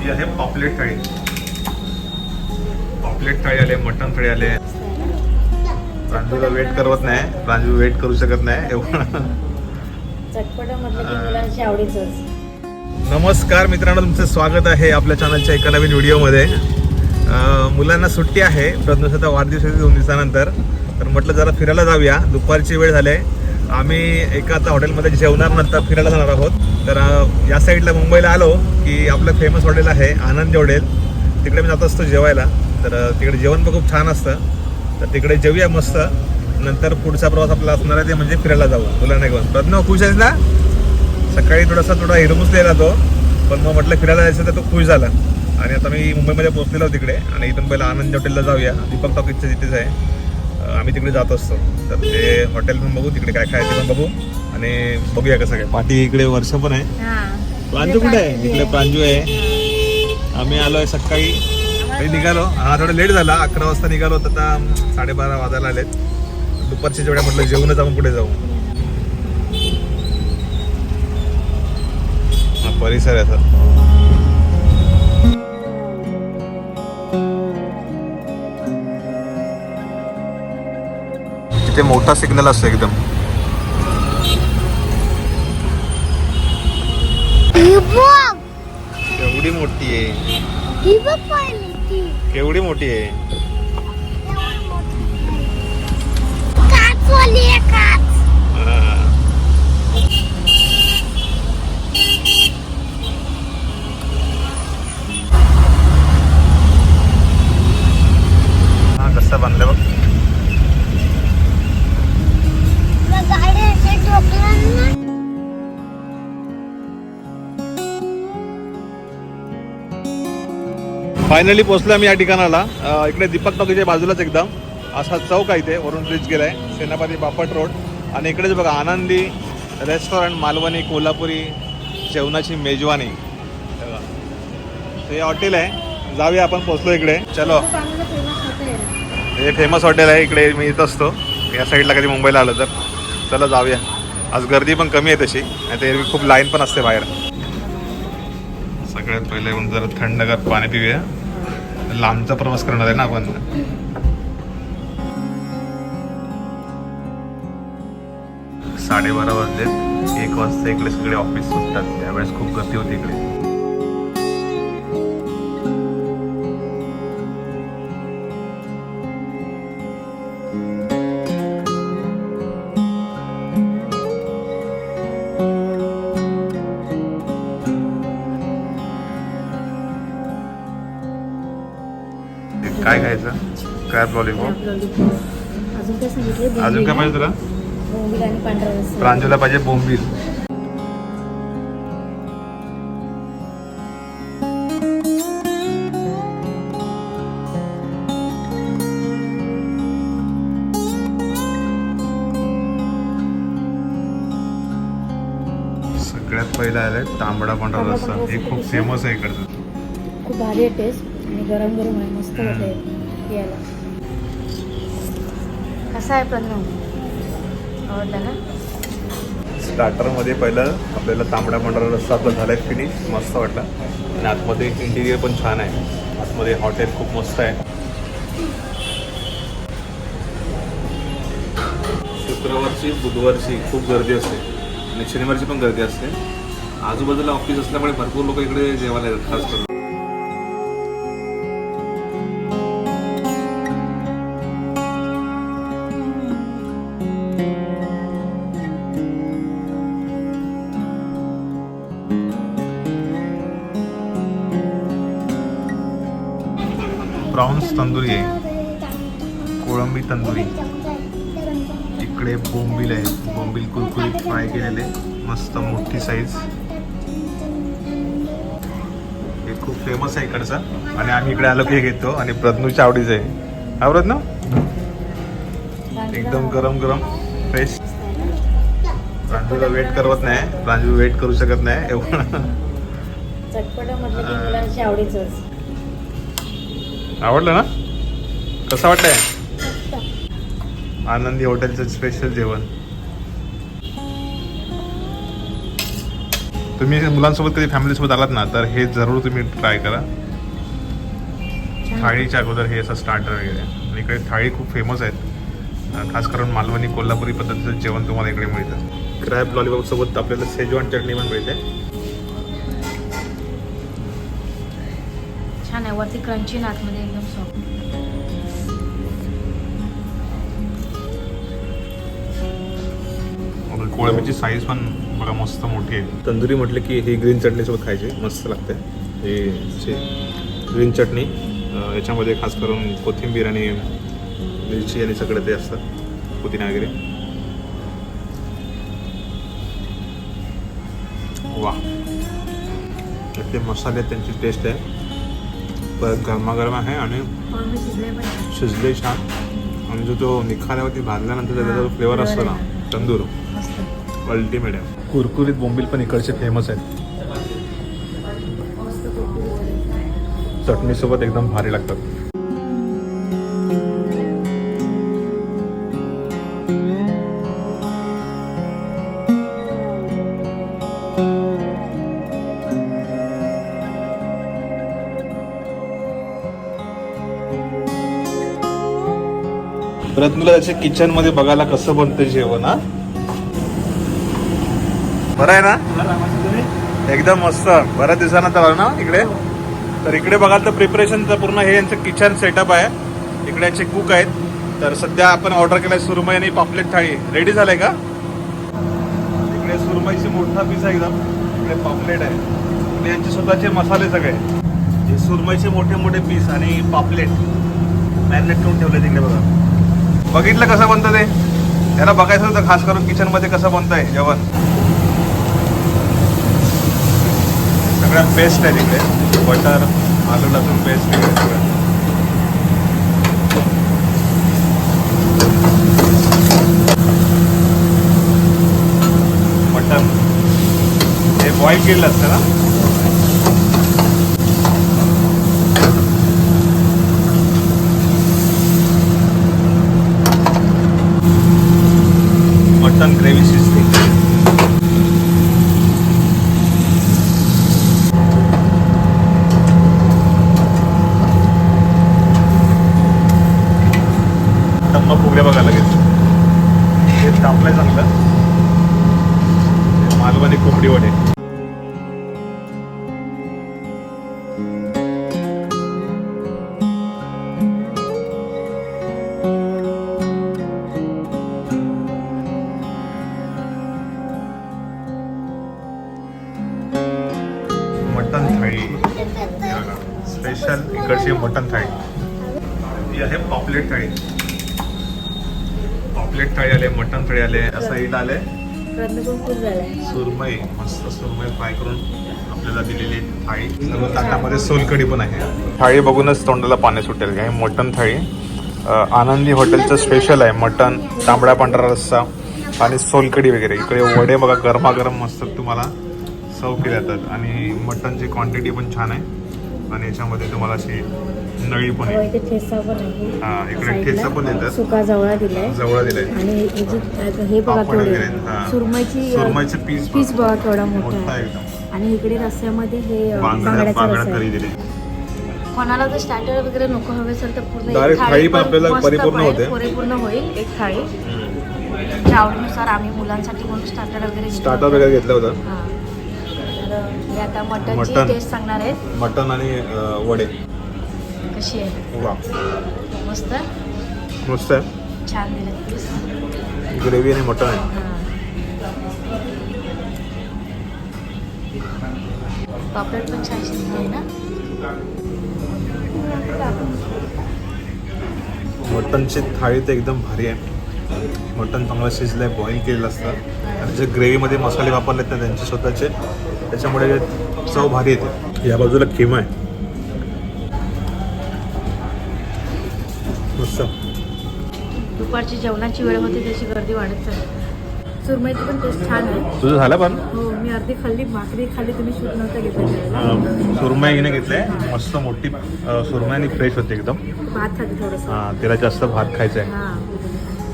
ही आहे पॉपलेट थाळी. पॉपलेट थाळी आले मटण थाळी आले. प्रांजूला वेट करवत नाही प्रांजू वेट करू शकत नाही. एवढं. नमस्कार मित्रांनो तुमचं स्वागत आहे आपल्या चॅनलच्या एका नवीन व्हिडिओमध्ये मुलांना सुट्टी आहे प्रज्ञाचा वाढदिवस आहे दोन दिवसानंतर. तर म्हटलं जरा फिरायला जाऊया. दुपारची वेळ झाली आहे. आम्ही एका आता हॉटेलमध्ये जेवणार नंतर फिरायला जाणार आहोत. तर या साईडला मुंबईला आलो की आपलं फेमस हॉटेल आहे आनंद हॉटेल. तिकडे मी जात असतो जेवायला. तर तिकडे जेवण पण खूप छान असतं. तर तिकडे जेवूया मस्त. नंतर पुढचा प्रवास आपला असणार आहे ते म्हणजे फिरायला जाऊ. मुलांना घेऊन प्रज्ञा खुश आहेस ना? सकाळी थोडासा थोडा हिरमुसलेला तो. पण मग म्हटलं फिरायला जायचं तर तो खुश झाला. आणि आता मी मुंबईमध्ये पोहोचलेलो तिकडे. आणि इथून पहिला आनंद हॉटेलला जाऊया. दीपक टॉकीजच्या तिथेच आहे. आम्ही तिकडे जात असतो. तर ते हॉटेल पण बघू तिकडे काय काय ते पण बघू आणि बघूया कसं काय. पाठी इकडे वर्ष पण आहे. प्रांजू कुठे आहे? इकडे प्रांजू आहे. आम्ही आलोय सकाळी. काही निघालो. हा थोडं लेट झाला. अकरा वाजता निघालो तर आता साडेबारा वाजायला आलेत. दुपारच्या जेवढ्या म्हटलं जेवणच आपण पुढे जाऊ. हा परिसर आहे सर. मोठा सिग्नल असतो एकदम. केवढी मोठी आहे. केवढी मोठी आहे. कसं बांधलं बघ. फायनली पोहोचलो आम्ही या ठिकाणाला. इकडे दीपक टॉकीच्या बाजूलाच एकदम. असा चौक आहे इथे वरून ब्रिज गेलाय सेनापती बापट रोड आणि इकडेच बघा आनंदी रेस्टॉरंट मालवणी कोल्हापुरी जेवणाची मेजवानी. हे हे हॉटेल आहे. जाऊया आपण पोहोचलो इकडे. चलो. हे फेमस हॉटेल आहे इकडे मी येत असतो. या साईडला कधी मुंबईला आलं तर. चला जाऊया. आज गर्दी पण कमी आहे तशी. नाही ते खूप लाईन पण असते बाहेर. सगळ्यात पहिले येऊन जरा थंडगार पाणी पिऊया. लांबचा प्रवास करणार आहे ना आपण? साडेबारा वाजलेत. एक वाजता इकडे सगळे ऑफिस सुटतात. त्यावेळेस खूप गर्दी होती इकडे. काय लॉलीपॉप अजून काय सांगितले अजून काय पाहिजे तुला? बोंबील आणि पांढरा रस्सा. प्रांजूला पाहिजे बोंबील. सगळ्यात पहिला आलाय तांबडा पांढरा रस्सा. हे खूप? फेमस आहे इकडचं. खूप भारी आहे टेस्ट आणि गरम गरम आहे. मस्त वाटत यायला. कसा आहे प्रथम आवडला ना? स्टार्टरमध्ये पहिलं आपल्याला तांबडा पांढरा रस्सा आपला झालाय फिनिश मस्त वाटला. आणि आतमध्ये इंटिरियर पण छान आहे. आतमध्ये हॉटेल खूप मस्त आहे. शुक्रवारची बुधवारची खूप गर्दी असते. आणि शनिवारची पण गर्दी असते. आजूबाजूला ऑफिस असल्यामुळे भरपूर लोक इकडे जेवायला येतात खास करून. तंदुरी आहे. कोळंबी तंदुरी. इकडे बोंबील आहे. बोंबील कुरकुरीत फ्राय केलेले. मस्त मोठी साईज हे खूप फेमस आहे इकडचं. आणि आम्ही इकडे आलो की घेतो. आणि प्रज्ञूच्या आवडीचं आहे. हा ना एकदम गरम गरम फ्रेश प्रांजूला वेट करवत नाही. प्रांजू वेट करू शकत नाही. एवढं. चटपट आवडलं ना? कसं वाटतंय? आनंदी हॉटेलचं स्पेशल जेवण. तुम्ही मुलांसोबत कधी फॅमिलीसोबत आलात ना तर हे जरूर तुम्ही ट्राय करा. थाळीच्या अगोदर हे असं स्टार्टर वगैरे. आणि इकडे थाळी खूप फेमस आहेत. खास करून मालवणी कोल्हापुरी पद्धतीचं जेवण तुम्हाला इकडे मिळतं. क्रॅब लॉलीपॉप सोबत आपल्याला सेजवान चटणी पण मिळते. छान आहे वरती क्रंची आतमध्ये कोळंबीची साईज पण बघा मस्त मोठी आहे. तंदुरी म्हटलं की ही ग्रीन चटणीसोबत खायची मस्त लागते. हे ग्रीन चटणी याच्यामध्ये खास करून कोथिंबीर आणि मिरची आणि सगळं ते असतात पुदिना वगैरे. वा ते मसाले त्यांची टेस्ट आहे. गरमागरम आहे आणि शिजले छान. आणि जो तो निखाऱ्यावरती भाजल्यानंतर त्याचा जो फ्लेवर असतो ना तंदूर अल्टिमेट आहे. कुरकुरीत बोंबील पण इकडचे फेमस आहेत. चटणीसोबत एकदम भारी लागतात. परत तुला त्याच्या किचनमध्ये बघायला कसं बनतं जेवण हा? बरं आहे ना? एकदम मस्त. बऱ्याच दिवसानंतर आलो ना इकडे? तर इकडे बघाल तर प्रिपरेशनचं पूर्ण हे यांचं किचन सेटअप आहे. इकडे यांचे कुक आहेत. तर सध्या आपण ऑर्डर केलाय सुरमई आणि पापलेट थाळी. रेडी झालंय का? इकडे सुरमईची मोठा पीस आहे एकदम. इकडे पापलेट आहे. इकडे यांचे स्वतःचे मसाले सगळे हे सुरमईचे मोठे मोठे पीस आणि पापलेट. मॅरिनेट करून ठेवले तिकडे बघा. बघितलं कसं बनतं ते? त्याला बघायचं होतं खास करून किचनमध्ये कसं बनतंय जेवण. सगळ्यात बेस्ट आहे तिकडे. बटर आलू लसूण पेस्ट तिकडे सगळं. मटन. हे बॉईल केलेलं असतं ना? ही आहे पॉपलेट थाळी. पॉपलेट थाळी आले मटन थाळी आले असं इट आले. सुरमई मस्त सुरमई फ्राय करून आपल्याला दिलेली थाळी. सर्व ताटामध्ये सोलकढी पण आहे. थाळी बघूनच तोंडाला पाणी सुटेल हे मटन थाळी. आनंदी हॉटेलचं स्पेशल आहे. मटन तांबडा पांढरा रस्सा आणि सोलकढी वगैरे. इकडे वडे बघा गरमागरम मस्त तुम्हाला सर्व केले जातात आणि मटनची क्वांटिटी पण छान आहे. आणि याच्यामध्ये तुम्हाला अशी नळी पण आहे इथे ठेचा पण आहे हा, इकडे. ठेचा पण देतात. सुका जवळा दिलाय जवळ दिलंय आणि हे जी- हे बघा पापड हा. सुरमईची सुरमईचे पीस पीस बघा केवढा मोठा मोठा आहे एकदम आणि इकडे रस्त्यामध्ये हे अ, बांगड्या बांगड्याचा बांगड्या रस्सा करी आहे दिले कोणाला जर स्टार्टर वगैरे नको हवे असेल तर पूर्ण एक Direct थाळी पण आपल्याला मस्त परिपूर्ण होते. परिपूर्ण होईल एक थाळी त्या आवडीनुसार आम्ही मुलांसाठी म्हणून स्टार्टर वगैरे घेतलं स्टार्टर होतं. वगैरे घेतलं होतं हा. तर हे आता मटनची मटण. टेस्ट सांगणार आहेत मटन आणि अं, वडे कशी आहे? वा. मस्त? मस्त आहे. छान दिले पीस ग्रेव्ही आणि मटन आहे. पापलेट पण छान शिजले ना? मटनची थाळी तर एकदम भारी आहे. मटन चांगलं शिजलं आहे बॉईल केलेलं असतं. आणि जे ग्रेव्हीमध्ये मसाले वापरलेत ना त्यांचे स्वतःचे त्याच्यामुळे चव भारी येते. या बाजूला खिमा आहे. दुपारची जेवणाची वेळ होती त्याची गर्दी वाढत चालली. सुरमईची पण टेस्ट छान आहे. तुझं झालं पण? हो मी अर्धी खाल्ली भाकरी खाल्ली तुम्ही शूट नव्हतं घेतलं सुरमई हिने घेतलंय. मस्त मोठी सुरमई आणि फ्रेश होते एकदम. भात खाते थोडंसं. हा, तिला जास्त भात खायचा आहे हा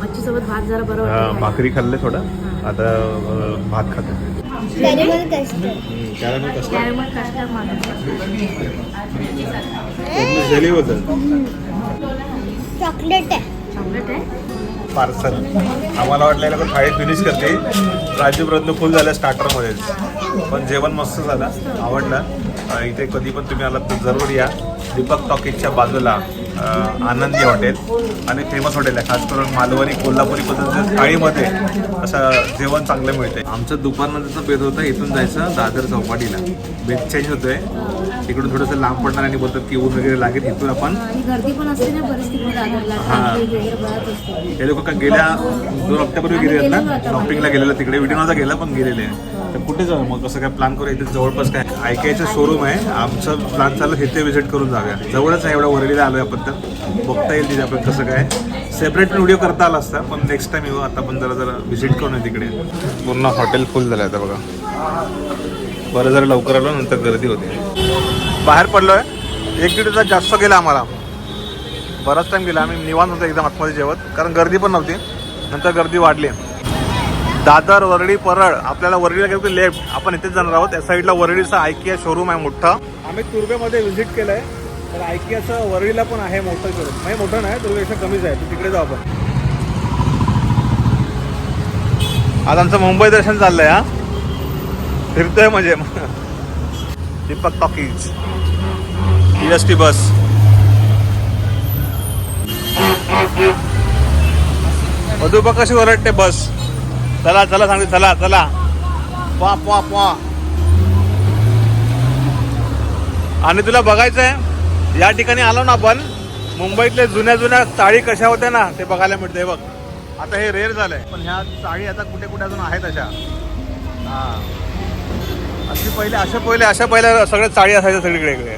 मच्छीसोबत भात जरा बरं भाकरी खाल्ले थोडं. आता भात खाते. Caramel custard. चॉकलेट आहे. चॉकलेट आहे? पार्सल. आम्हाला वाटलं पण थाळी फिनिश करते. राजीव रत्न फुल झालं स्टार्टरमध्येच पण जेवण मस्त झालं आवडलं. इथे कधी पण तुम्ही आलात तर जरूर या. दीपक टॉकीजच्या बाजूला. आनंदी हॉटेल आणि फेमस हॉटेल आहे. खास करून मालवणी कोल्हापुरी पद्धतीच्या थाळीमध्ये असं जेवण चांगलं मिळते आमचं दुपारनंतरचं बेत होतं इथून जायचं दादर चौपाटीला. बेत चेंज होतोय. तिकडून थोडंसं लांब पडणार आणि बोलतात की ऊन वगैरे लागेल इथून आपण हा. हे लोक का गेल्या दोन हप्त्यापूर्वी गेले आहेत ना? शॉपिंगला गेलेलं तिकडे व्हिडिओ नव्हता गेला पण गेलेले तर कुठे जाऊ? मग कसं काय प्लॅन करू? इथे जवळपास काय ऐकायचं शोरूम आहे. आमचं प्लॅन चालू इथे व्हिजिट करून जाऊया. जवळच आहे एवढा वरळीला आलोय आपण तर. बघता येईल तिथे आपण कसं काय. सेपरेट व्हिडिओ करता आला असता पण नेक्स्ट टाइम येऊ. आता आपण जरा जरा व्हिजिट करून तिकडे. पूर्ण हॉटेल फुल झालं आता बघा. बरं जरा लवकर आलो नंतर गर्दी होती. बाहेर पडलोय. एक दीड तास जास्त गेला आम्हाला. बराच टाइम गेला. आम्ही निवांत होतो एकदम आतमध्ये जेवत. कारण गर्दी पण नव्हती. नंतर गर्दी वाढली. दादर वरळी परळ. आपल्याला वरळीला गेलो की लेफ्ट. आपण इथेच जाणार आहोत. या साईडला वरळीचा आयकिया शोरूम आहे मोठा. आम्ही तुर्बेमध्ये व्हिजिट केलंय. तर आयकियाचं वरळीला पण आहे मोठं शोरूम म्हणजे मोठं नाही तुर्बेपेक्षा कमीच आहे. तू तिकडे जाऊ आपण. आज आमचं मुंबई दर्शन चाललंय हा? फिरतोय म्हणजे. Deepak talkies. S T bus. Madhuba कशी ओरडते बस. चला चला सांगते चला चला. पा पा पा. आणि तुला बघायचं आहे या ठिकाणी आलो ना आपण मुंबईतले जुन्या जुन्या चाळी कशा होत्या ना ते बघायला मिळते बघ. आता हे रेअर झालंय. पण ह्या चाळी आता कुठे कुठे अजून आहेत अशा? हा. अशी पहिले अशा पहिले अशा पहिल्या सगळ्या चाळी असायच्या सगळीकडे इकडे.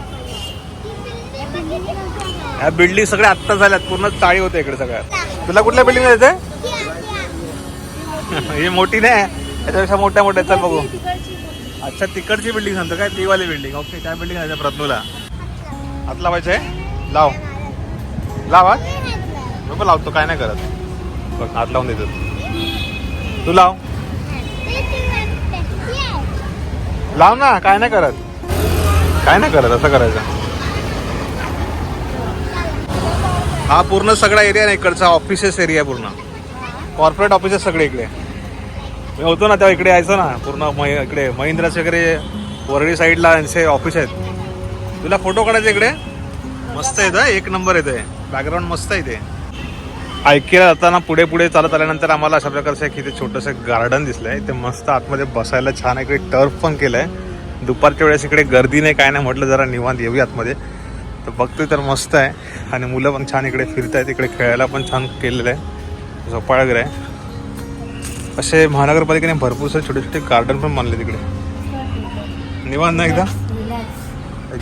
ह्या बिल्डिंग सगळ्या आत्ता झाल्यात पूर्ण चाळी होते इकडे सगळ्या. तुला कुठल्या बिल्डिंग जायचंय? ही मोठी नाही त्याच्यापेक्षा मोठ्या मोठ्या चल बघू. अच्छा तिकडची बिल्डिंग सांगतो काय? ती वाली बिल्डिंग ओके त्या बिल्डिंग आहे प्रत्नूला हात लावायचं? आहे लाव लाव पण लावतो काय नाही करत. बघ हात लावून देतो. तू लाव. लाव ना काय नाही करत. काय नाही करत असं करायचं. हा पूर्ण सगळा एरिया नाही इकडचा ऑफिसेस एरिया पूर्ण. कॉर्पोरेट ऑफिसेस सगळे इकडे. मी होतो ना तेव्हा इकडे यायचो ना पूर्ण म इकडे महिंद्राचे वगैरे वरळी साईडला यांचे ऑफिस आहेत. तुला फोटो काढायचे इकडे? मस्त येतं एक नंबर येतोय बॅकग्राऊंड मस्त आहे ते. ऐकायला जाताना पुढे पुढे चालत आल्यानंतर आम्हाला अशा प्रकारचं एक इथे छोटंसं गार्डन दिसलंय. ते मस्त आतमध्ये बसायला छान आहे इकडे टर्फ पण केलंय. दुपारच्या वेळेस इकडे गर्दी नाही काय नाही म्हटलं जरा निवांत येऊया आतमध्ये. तर बघतोय तर मस्त आहे. आणि मुलं पण छान इकडे फिरत आहेत इकडे खेळायला पण छान केलेलं आहे. झोपाळगर आहे. असे महानगरपालिकेने भरपूर सारे छोटे छोटे गार्डन पण मानले तिकडे. निवांत ना एकदा?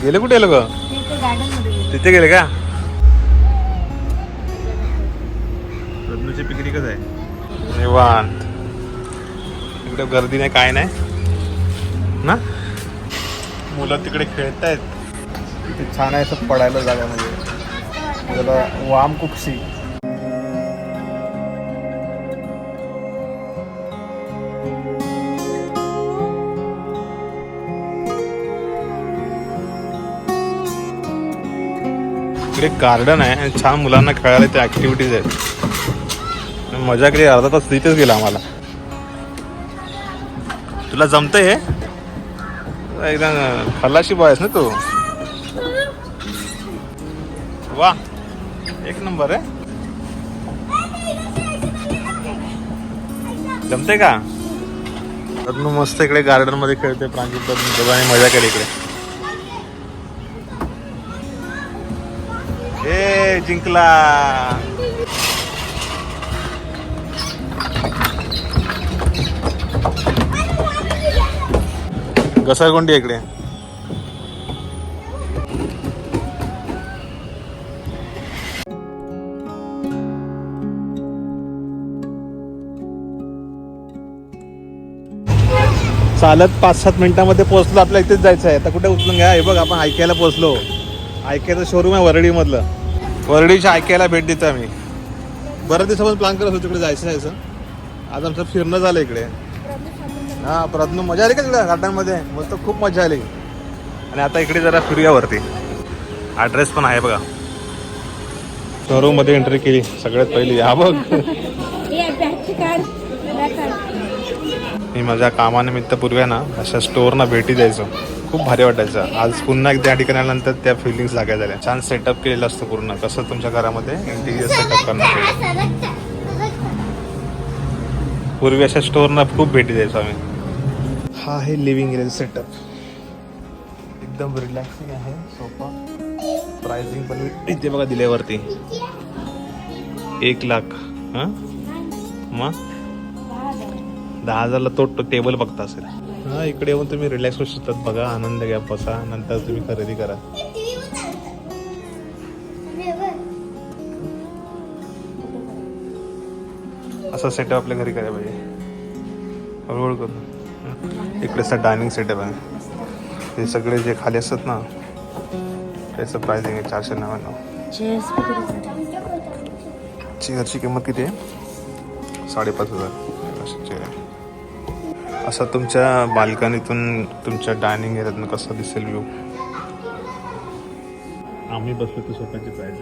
गेले कुठे लोक? तिथे गेले का? रत्नूची पिकनिकच आहे? निवांत. इकडे गर्दी नाही काय नाही. ना? मुलं तिकडे खेळत आहेत तिथे छान आहे असं पडायला जागा म्हणजे. त्याला वाम कुपसी इकडे गार्डन आहे आणि छान मुलांना खेळायला ते ऍक्टिव्हिटीज आहेत. मजा अर्धा तास तिथेच गेला आम्हाला. तुला जमतंय हे? एकदम खलाशी बॉय आहेस ना तू? वा एक नंबर आहे जमते का? मस्त इकडे गार्डनमध्ये खेळते प्रांजित मजा केली इकडे. जिंकला. घसरगुंडी आहे इकडे. चालत पाच सात मिनिटामध्ये पोहोचलो आपल्या इथेच जायचं आहे. आता कुठे उचलून घ्या? हे बघ आपण ऐकायला पोहोचलो. ऐकायचं शोरूम आहे वरळीमधलं वरळीच्या ऐकायला भेट देतो आम्ही. बऱ्याच दिवसापासून प्लॅन करत होतो तिकडे जायचं जायचं आज आमचं फिरणं झालं इकडे. हा प्रज्ञू मजा आली का तिकडे? गार्डनमध्ये मस्त खूप मजा आली. आणि आता इकडे जरा फिरूया वरती. ॲड्रेस पण आहे बघा. शोरूममध्ये एंट्री केली सगळ्यात पहिली. हा बघ. मी माझ्या कामानिमित्त पूर्वी ना अशा स्टोअरना भेटी द्यायचो. खूप भारी वाटायचं. आज पुन्हा एकदा या ठिकाणी आल्यानंतर त्या फिलिंग्स जाग्या झाल्या छान सेटअप केलेलं असतं पूर्ण. कसं तुमच्या घरामध्ये इंटिरियर सेटअप करणार पूर्वी अशा स्टोअरना खूप भेटी द्यायचो आम्ही. हा आहे लिव्हिंग एरिया सेटअप एकदम रिलॅक्सिंग आहे सोफा प्राइसिंग पण इथे बघा दिल्यावरती एक लाख हां? मग? दहा हजारला तो तो टेबल बघता असेल. हा इकडे येऊन तुम्ही रिलॅक्स होऊ शकतात बघा आनंद घ्या बसा नंतर तुम्ही खरेदी करा. असा सेटअप आपल्या घरी करायला पाहिजे. हळूहळू करू इकडे असा डायनिंग सेटअप आहे. हे सगळे जे खाली असतात ना त्याचं प्राइसिंग आहे चारशे नव्याण्णव. चेअरची किंमत किती आहे? साडेपाच हजार. अशी चेअर आहे. असं तुमच्या बाल्कनीतून तुमच्या डायनिंग एरियातून कसं दिसेल व्ह्यू आम्ही बसलो तर स्वतःची प्राईज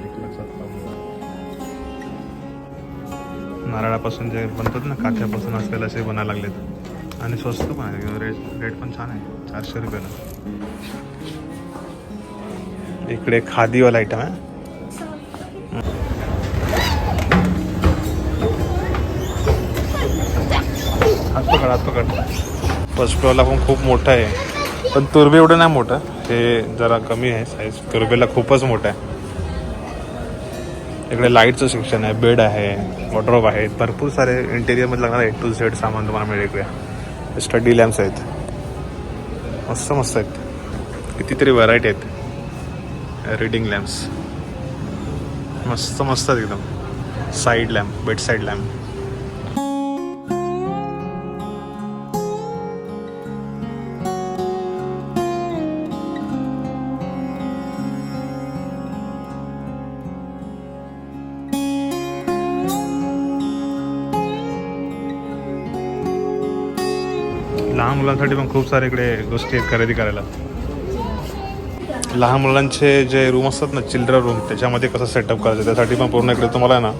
नारळापासून जे बनतात ना काथ्यापासून असलेलं असे बनायला लागलेत. आणि स्वस्त पण आहे रेट रेट पण छान आहे चारशे रुपयाला इकडे खादीवाला आयटम आहे. हात पकड. फर्स्ट फ्लोअरला पण खूप मोठं आहे. पण तुर्बे एवढं नाही मोठं. हे जरा कमी आहे साईज तुर्बेला खूपच मोठं आहे. इकडे लाईटचं सेक्शन आहे. बेड आहे. वॉर्ड्रॉप आहे. भरपूर सारे इंटेरियरमध्ये लागणार ए टू झेड सामान तुम्हाला मिळेल इकडे. स्टडी लॅम्प्स आहेत. मस्त मस्त आहेत. कितीतरी व्हरायटी आहेत. रीडिंग लॅम्प्स मस्त मस्त आहेत एकदम. Side lamp bed side lamp लहान मुलांसाठी पण खूप सारे इकडे गोष्टी आहेत खरेदी करायला. लहान मुलांचे जे रूम असतात ना चिल्ड्रन रूम त्याच्यामध्ये कसं सेटअप करायचं? त्यासाठी पण पूर्ण इकडे तुम्हाला ना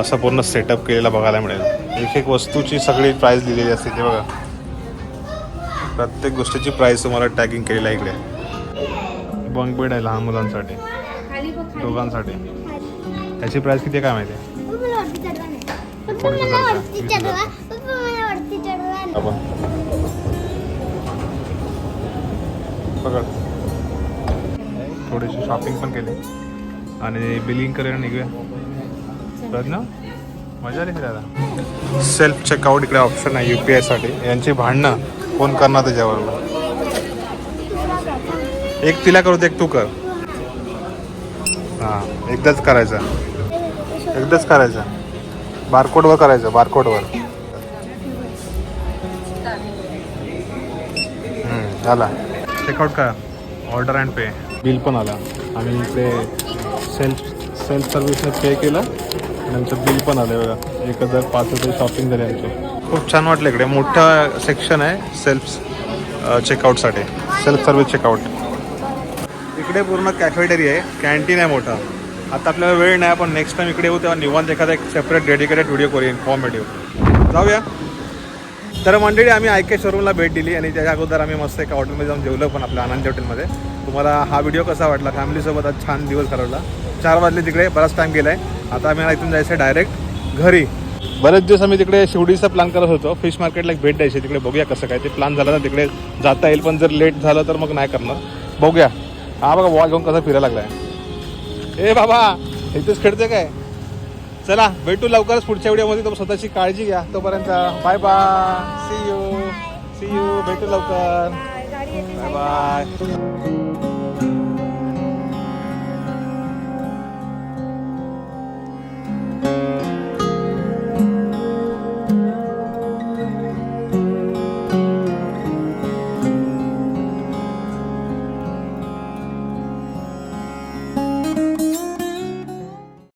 असं पूर्ण सेटअप केलेला बघायला मिळेल. एक एक वस्तूची सगळी प्राईस दिलेली असते ते बघा. प्रत्येक गोष्टीची प्राईस तुम्हाला टॅगिंग केलेली आहे इकडे. बंक बेड आहे लहान मुलांसाठी. दोघांसाठी. त्याची प्राईस किती काय माहिती? आहे आपण पकड थोडीशी शॉपिंग पण केली. आणि बिलिंग करायला निघूया. कळत ना. मजा आली फिरायला. सेल्फ चेकआउट इकडे ऑप्शन आहे यू पी आयसाठी यांची भांडणं. फोन करणार त्याच्यावर एक तिला करू दे एक तू कर. हां एकदाच करायचं. एकदाच करायचं. बारकोडवर करायचं बारकोडवर झाला. चेकआउट करा. ऑर्डर अँड पे बिल पण आला आणि इकडे सेल्फ सेल्फ सर्व्हिसने पे केलं. नंतर बिल पण आलं बघा. एक हजार पाच रुपये शॉपिंग झाली आमची. खूप छान वाटलं इकडे. मोठं सेक्शन आहे सेल्फ चेकआउटसाठी सेल्फ सर्व्हिस चेकआउट इकडे पूर्ण कॅफेटेरिया आहे. कॅन्टीन आहे मोठा. आता आपल्याला वेळ नाही आपण नेक्स्ट टाइम इकडे येऊ तेव्हा निवांत एखादा एक सेपरेट डेडिकेटेड व्हिडिओ करू इन्फॉर्मेटिव्ह जाऊया. तर मंडळी आम्ही आयके शोरूमला भेट दिली आणि त्याच्या अगोदर आम्ही मस्त एका हॉटेलमध्ये जाऊन जेवलो पण आपल्या आनंद हॉटेलमध्ये तुम्हाला हा व्हिडिओ कसा वाटला? फॅमिलीसोबत आज छान दिवस घालवला. चार वाजले तिकडे बराच टाईम गेला आहे आता आम्ही इथून जायचं आहे डायरेक्ट घरी. बरेच दिवस आम्ही तिकडे शिवडीचा प्लॅन करत होतो. फिश मार्केटला एक भेट द्यायची तिकडे बघूया कसं काय ते प्लॅन झालं तर तिकडे जाता येईल पण जर लेट झालं तर मग नाही करणार. बघूया. हा बघा वॉल घेऊन कसा फिरायला लागलाय. ए बाबा इथेच खेळते काय? चला भेटू लवकरच पुढच्या व्हिडिओमध्ये. तुम्ही स्वतःची काळजी घ्या. तोपर्यंत bye bye see you see you भेटू लवकर. Bye bye